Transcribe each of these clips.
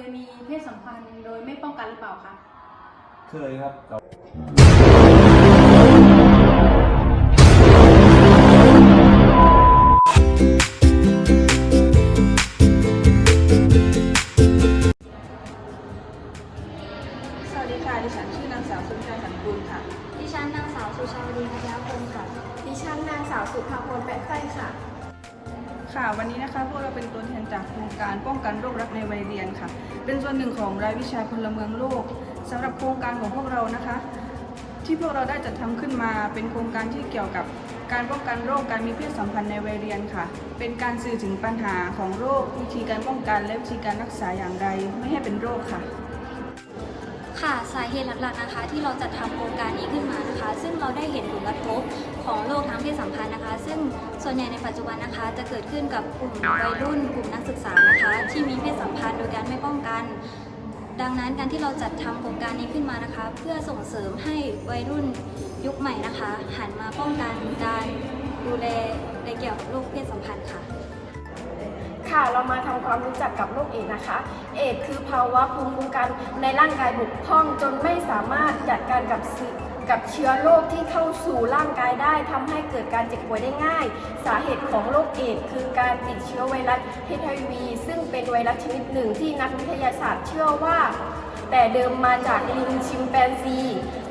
ยมีเพศสัมพันธ์โดยไม่ป้องกันหรือเปล่าคะ เคยครับแต่สวัสดีค่ะ ดิฉันชื่อนางสาวสุนทรสันกุลค่ะ ดิฉันนางสาวสุชาวดีพัทยาพงศ์ค่ะ ดิฉันนางสาวสุภาพรแปะไส้ค่ะ ค่ะ วันนี้นะคะพวกเราเป็นตัวแทนจากโครงการป้องกันโรครักในวัยเรียนค่ะ เป็นส่วนหนึ่งของรายวิชาพลเมืองโลกสำหรับโครงการของพวกเรานะคะ ที่พวกเราได้จัดทำขึ้นมา เป็นโครงการที่เกี่ยวกับการป้องกันโรคการมีเพศสัมพันธ์ในวัยเรียนค่ะ เป็นการสื่อถึงปัญหาของโรค วิธีการป้องกันและวิธีการรักษาอย่างไร ไม่ให้เป็นโรคค่ะค่ะสาเหตุหลักๆนะคะ ที่เราจัดทำโครงการนี้ขึ้นมานะคะ ซึ่งเราได้เห็นผลกระทบ ของโรคทางเพศสัมพันธ์นะคะ ซึ่งส่วนใหญ่ในปัจจุบันนะคะ จะเกิดขึ้นกับกลุ่มวัยรุ่นกลุ่มนักศึกษานะคะ ที่มีเพศสัมพันธ์โดยการไม่ป้องกัน ดังนั้นการที่เราจัดทำโครงการนี้ขึ้นมานะคะ เพื่อส่งเสริมให้วัยรุ่นยุคใหม่นะคะ หันมาป้องกันการดูแลในเกี่ยวกับโรคเพศสัมพันธ์ค่ะค่ะเรามาทำความรู้จักกับโรคเอดส์นะคะ เอดส์คือภาวะภูมิคุ้มกันในร่างกายบกพร่องจนไม่สามารถจัดการกับสิ่ กับเชื้อโรคที่เข้าสู่ร่างกายได้ทำให้เกิดการเจ็บป่วยได้ง่าย สาเหตุของโรคเอดคือการติดเชื้อไวรัส HIV ซึ่งเป็นไวรัสชนิดหนึ่งที่นักวิทยาศาสตร์เชื่อว่า แต่เดิมมาจากลิงชิมแปนซี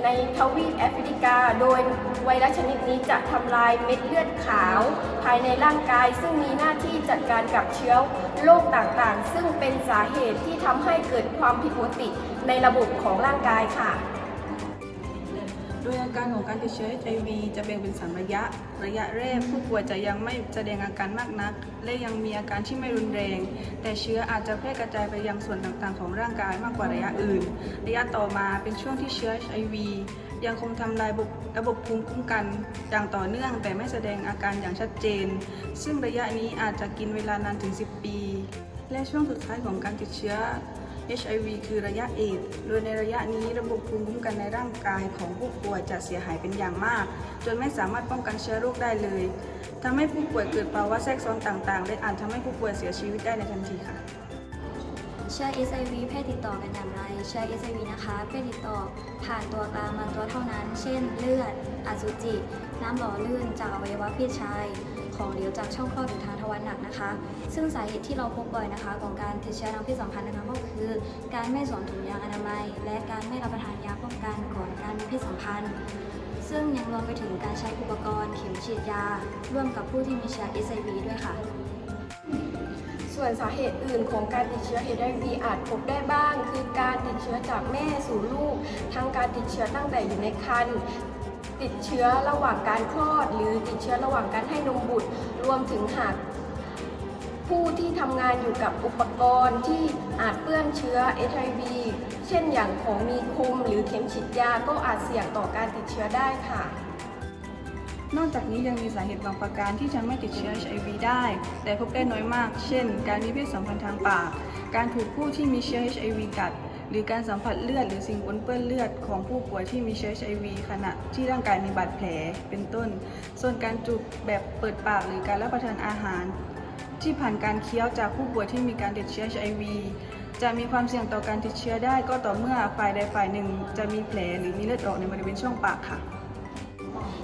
ในทวีปแอฟริกา โดยไวรัสชนิดนี้จะทำลายเม็ดเลือดขาว ภายในร่างกาย ซึ่งมีหน้าที่จัดการกับเชื้อโรคต่างๆ ซึ่งเป็นสาเหตุที่ทำให้เกิดความผิดปกติในระบบของร่างกายค่ะ ดยอาการของการติดเชื้อ HIV จะแบ่งเป็น3ระยะ ระยะแรกผู้ป่วยจะยังไม่แสดงอาการมากนัก และยังมีอาการที่ไม่รุนแรง แต่เชื้ออาจจะแพร่กระจายไปยังส่วนต่างๆ ของร่างกายมากกว่าระยะอื่น ระยะต่อมาเป็นช่วงที่เชื้อ HIV ยังคงทำลายระบบระบบภูมิคุ้มกันอย่างต่อเนื่อง แต่ไม่แสดงอาการอย่างชัดเจน ซึ่งระยะนี้อาจจะกินเวลานานถึง 10 ปี และช่วงสุดท้ายของการติดเชื้อ HIV คือระยะเอดโดยในระยะนี้ระบบภูมิคุ้มกันในร่างกายของผู้ป่วยจะเสียหายเป็นอย่างมาก จนไม่สามารถป้องกันเชื้อโรคได้เลยทำให้ผู้ป่วยเกิดภาวะแทรกซ้อนต่างๆ และอาจทำให้ผู้ป่วยเสียชีวิตได้ในทันทีค่ะเชื้อ HIV แพร่ติดต่อกันอย่างไร เชื้อ HIV นะคะแพร่ติดต่อผ่านตัวกลางบางตัวเท่านั้น เช่น เลือด อสุจิ น้ำหล่อลื่นจากอวัยวะเพศชาย ของเหลวจากช่องคลอดหรือทางทวารหนักนะคะ ซึ่งสาเหตุที่เราพบบ่อยนะคะ ของการติดเชื้อทางเพศสัมพันธ์นะคะก็คือ การไม่สวมถุงยางอนามัย และการไม่รับประทานยาป้องกันก่อนการมีเพศสัมพันธ์ ซึ่งยังรวมไปถึงการใช้อุปกรณ์เข็มฉีดยา ร่วมกับผู้ที่มีเชื้อ HIV ด้วยค่ะส่วนสาเหตุอื่นของการติดเชื้อ HIV อาจพบได้บ้าง คือการติดเชื้อจากแม่สู่ลูก ทั้งการติดเชื้อตั้งแต่อยู่ในครรภ์ ติดเชื้อระหว่างการคลอด หรือติดเชื้อระหว่างการให้นมบุตร รวมถึงหากผู้ที่ทำงานอยู่กับอุปกรณ์ที่อาจเปื้อนเชื้อ HIV เช่นอย่างของมีคมหรือเข็มฉีดยาก็อาจเสี่ยงต่อการติดเชื้อได้ค่ะ นอกจากนี้ยังมีสาเหตุบางประการที่ทำให้ติดเชื้อ HIV ได้ แต่พบได้น้อยมาก เช่น การมีเพศสัมพันธ์ทางปาก การถูกผู้ที่มีเชื้อ HIV กัด หรือการสัมผัสเลือดหรือสิ่งปนเปื้อนเลือดของผู้ป่วยที่มีเชื้อ HIV ขณะที่ร่างกายมีบาดแผลเป็นต้น ส่วนการจูบแบบเปิดปากหรือการรับประทานอาหาร ที่ผ่านการเคี้ยวจากผู้ป่วยที่มีการติดเชื้อ HIV จะมีความเสี่ยงต่อการติดเชื้อได้ก็ต่อเมื่อฝ่ายใดฝ่ายหนึ่ง จะมีแผลหรือมีเลือดออกในบริเวณช่องปากค่ะ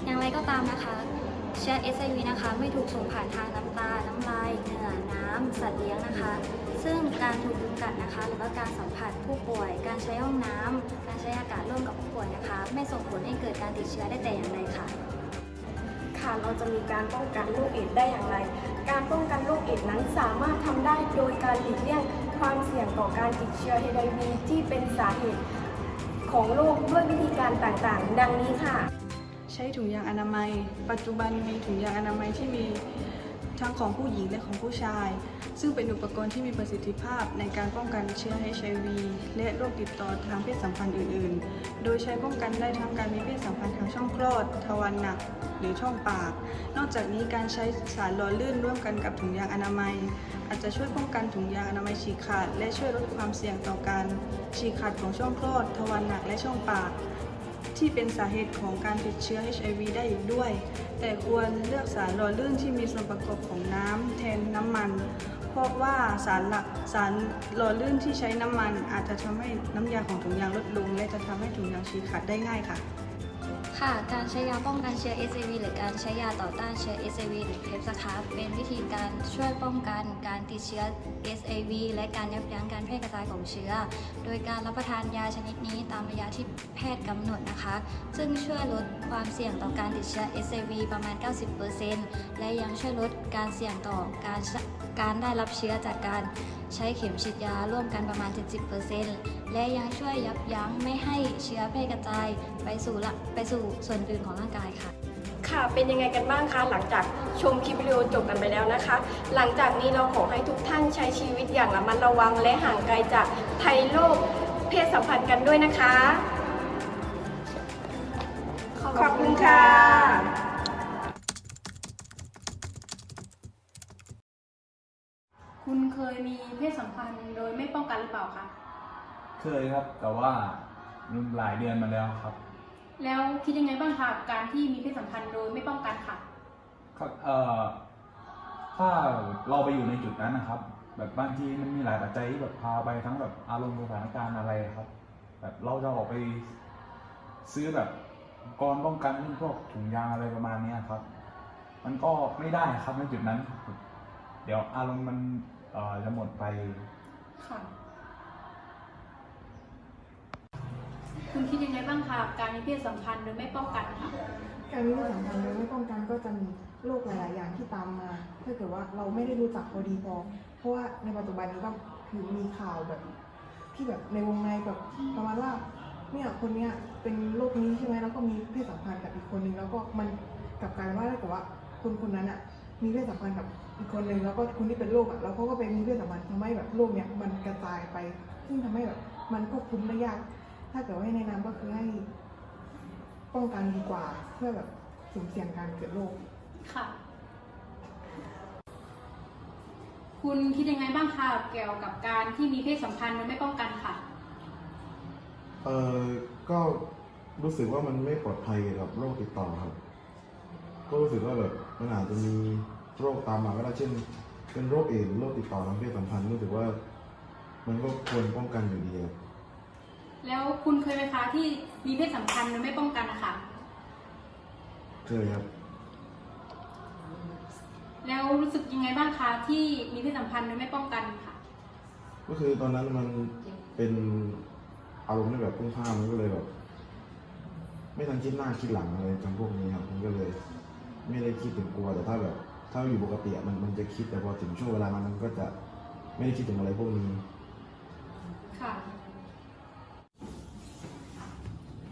อย่างไรก็ตามนะคะ เชื้อ HIV นะคะไม่ถูกส่งผ่านทางน้ำตา น้ำลาย เหงื่อ น้ำ สัตว์เลี้ยงนะคะ ซึ่งการถูกยุงกัดนะคะ หรือว่าการสัมผัสผู้ป่วย การใช้ห้องน้ำ การใช้อากาศร่วมกับผู้ป่วยนะคะ ไม่ส่งผลให้เกิดการติดเชื้อได้แต่อย่างใดค่ะ ค่ะ เราจะมีการป้องกันโรคเอดส์ได้อย่างไร การป้องกันโรคเอดส์นั้นสามารถทำได้โดยการหลีกเลี่ยงความเสี่ยงต่อการติดเชื้อ HIV ที่เป็นสาเหตุของโรคด้วยวิธีการต่างๆ ดังนี้ค่ะ ใช้ถุงยางอนามัย ปัจจุบันมีถุงยางอนามัยที่มีทั้งของผู้หญิงและของผู้ชาย ซึ่งเป็นอุปกรณ์ที่มีประสิทธิภาพในการป้องกันเชื้อ HIV และโรคติดต่อทางเพศสัมพันธ์อื่น ๆ โดยใช้ป้องกันได้ทั้งการมีเพศสัมพันธ์ทางช่องคลอด ทวารหนัก หรือช่องปาก นอกจากนี้การใช้สารหล่อลื่นร่วมกันกับถุงยางอนามัย อาจจะช่วยป้องกันถุงยางอนามัยฉีกขาด และช่วยลดความเสี่ยงต่อการฉีกขาดของช่องคลอด ทวารหนัก และช่องปาก ที่เป็นสาเหตุของการติดเชื้อ HIV ได้อีกด้วย แต่ควรเลือกสารหล่อลื่นที่มีส่วนประกอบของน้ำแทนน้ำมัน เพราะว่าสารหลักสารหล่อลื่นที่ใช้น้ำมัน อาจจะทำให้น้ำยาของถุงยางลดลง และจะทำให้ถุงยางฉีกขาดได้ง่ายค่ะ ค่ะ การใช้ยาป้องกันเชื้อ SAV หรือการใช้ยาต่อต้านเชื้อ SAV หรือเพปสครับเป็นวิธีการช่วยป้องกันการติดเชื้อ SAV และการยับยั้งการแพร่กระจายของเชื้อ โดยการรับประทานยาชนิดนี้ตามระยะที่แพทย์กำหนดนะคะ ซึ่งช่วยลดความเสี่ยงต่อการติดเชื้อ SAV ประมาณ 90%และยังช่วยลดการเสี่ยงต่อการการได้รับเชื้อจากการใช้เข็มฉีดยาร่วมกันประมาณ 70%และยังช่วยยับยั้งไม่ให้เชื้อแพร่กระจายไปสู่ละไปสู่ส่วนอื่นของร่างกายค่ะ ค่ะ เป็นยังไงกันบ้างคะ หลังจากชมคลิปวิดีโอจบกันไปแล้วนะคะ หลังจากนี้เราขอให้ทุกท่านใช้ชีวิตอย่างระมัดระวัง และห่างไกลจากภัยโรคเพศสัมพันธ์กันด้วยนะคะ ขอบคุณค่ะ คุณเคยมีเพศสัมพันธ์โดยไม่ป้องกันหรือเปล่าคะเคยครับ แต่ว่าหลายเดือนมาแล้วครับ แล้วคิดยังไงบ้างคะกับการที่มีเพศสัมพันธ์โดยไม่ป้องกันค่ะก็เอ่อถ้าเราไปอยู่ในจุดนั้นนะครับ แบบบางทีมันมีหลายปัจจัยที่แบบพาไปทั้งแบบอารมณ์สถานการณ์อะไรครับ แบบเราจะออกไปซื้อแบบอุปกรณ์ป้องกันเรื่องพวกถุงยางอะไรประมาณเนี้ยครับ มันก็ไม่ได้ครับในจุดนั้น เดี๋ยวอารมณ์มันเอ่อจะหมดไป ค่ะ คุณคิดยังไงบ้างคะการมีเพศสัมพันธ์โดยไม่ป้องกันค่ะ การมีเพศสัมพันธ์โดยไม่ป้องกันก็จะมีโรคหลาย ๆ อย่างที่ตามมา ถ้าเกิดว่าเราไม่ได้รู้จักเขาดีพอ เพราะว่าในปัจจุบันนี้ก็คือมีข่าวแบบ ที่แบบในวงในแบบประมาณว่าเนี่ยคนเนี้ยเป็นโรคนี้ใช่ไหมแล้วก็มีเพศสัมพันธ์กับอีกคนนึงแล้วก็มันกลับกลายเป็นว่าถ้าเกิดว่าคนคนนั้นอะ มีเพศสัมพันธ์กับอีกคนนึงแล้วก็คนที่เป็นโรคอะแล้วเขาก็ไปมีเพศสัมพันธ์ทำให้แบบโรคเนี้ยมันกระจายไป ซึ่งทำให้แบบมันควบคุมได้ยาก ถ้าเกิดว่าให้แนะนำก็คือให้ป้องกันดีกว่าเพื่อแบบสุ่มเสี่ยงการเกิดโรคค่ะ คุณคิดยังไงบ้างคะเกี่ยวกับการที่มีเพศสัมพันธ์โดยไม่ป้องกันค่ะ เออก็รู้สึกว่ามันไม่ปลอดภัยเกี่ยวกับโรคติดต่อครับ ก็รู้สึกว่าแบบมันอาจจะมีโรคตามมาก็ได้เช่น เป็นโรคเอดส์โรคติดต่อทางเพศสัมพันธ์รู้สึกว่า มันก็ควรป้องกันอยู่ดีครับแล้วคุณเคยไหมคะที่มีเพศสัมพันธ์โดยไม่ป้องกันนะคะเคยครับ แล้วรู้สึกยังไงบ้างคะที่มีเพศสัมพันธ์โดยไม่ป้องกันค่ะ ก็คือตอนนั้นมันเป็นอารมณ์ที่แบบพุ่งพล่านมันก็เลยแบบ ไม่ทันคิดหน้าคิดหลังอะไรจำพวกนี้ครับมันก็เลย ไม่ได้คิดถึงกลัวแต่ถ้าแบบ ถ้าอยู่ปกติอะมันมันจะคิดแต่พอถึงช่วงเวลานั้นมันก็จะไม่ได้คิดถึงอะไรพวกนี้ ค่ะ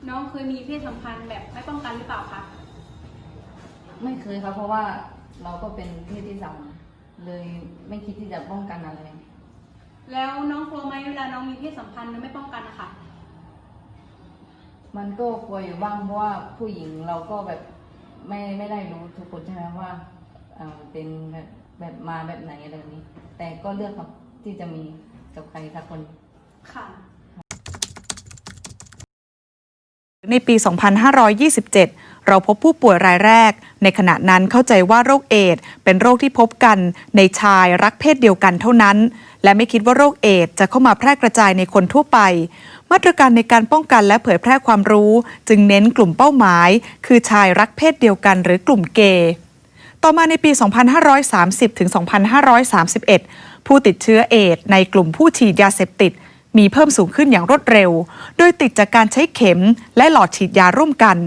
น้องเคยมีเพศสัมพันธ์แบบไม่ป้องกันหรือเปล่าคะ ไม่เคยครับ เพราะว่าเราก็เป็นเพศที่สามเลยไม่คิดที่จะป้องกันอะไร แล้วน้องกลัวไหมเวลาน้องมีเพศสัมพันธ์โดยไม่ป้องกันนะคะมันก็กลัวอยู่บ้างเพราะว่าผู้หญิงเราก็แบบ ไม่ไม่ได้รู้ทุกคนใช่ไหมว่าเอ่อเป็นแบบแบบมาแบบไหนอะไรแบบนี้ แต่ก็เลือกครับที่จะมีกับใครสักคน ค่ะ ในปี 2527 เราพบผู้ป่วยรายแรก ในขณะนั้นเข้าใจว่าโรคเอดส์เป็นโรคที่พบกันในชายรักเพศเดียวกันเท่านั้น และไม่คิดว่าโรคเอดส์จะเข้ามาแพร่กระจายในคนทั่วไป มาตรการในการป้องกันและเผยแพร่ความรู้ จึงเน้นกลุ่มเป้าหมาย คือชายรักเพศเดียวกันหรือกลุ่มเกย์ต่อมาในปี 2530 ถึง 2531 ผู้ติดเชื้อเอดส์ในกลุ่มผู้ฉีดยาเสพติด มีเพิ่มสูงขึ้นอย่างรวดเร็ว โดยติดจากการใช้เข็มและหลอดฉีดยาร่วมกัน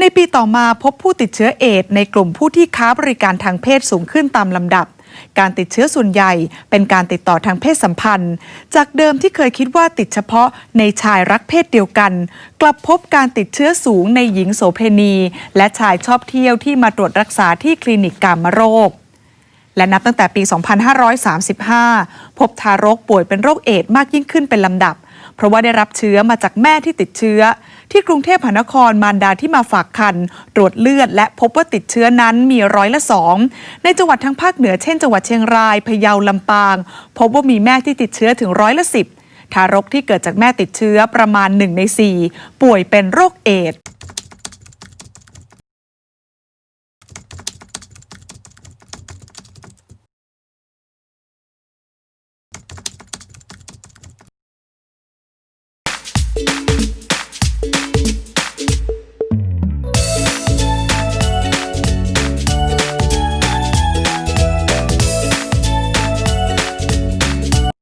ในปีต่อมาพบผู้ติดเชื้อเอดในกลุ่มผู้ที่ค้าบริการทางเพศสูงขึ้นตามลำดับ การติดเชื้อส่วนใหญ่เป็นการติดต่อทางเพศสัมพันธ์ จากเดิมที่เคยคิดว่าติดเฉพาะในชายรักเพศเดียวกัน กลับพบการติดเชื้อสูงในหญิงโสเพณี และชายชอบเที่ยวที่มาตรวจรักษาที่คลินิกกามโรค และนับตั้งแต่ปี 2535 พบทารกป่วยเป็นโรคเอดส์มากยิ่งขึ้นเป็นลำดับ เพราะว่าได้รับเชื้อมาจากแม่ที่ติดเชื้อ ที่กรุงเทพมหานครมารดาที่มาฝากคันตรวจเลือด และพบว่าติดเชื้อนั้นมีร้อยละสองในจังหวัดทางภาคเหนือเช่นจังหวัดเชียงรายพะเยาลำปาง พบว่ามีแม่ที่ติดเชื้อถึงร้อยละสิบทารกที่เกิดจากแม่ติดเชื้อประมาณหนึ่งในสี่ป่วยเป็นโรคเอดส์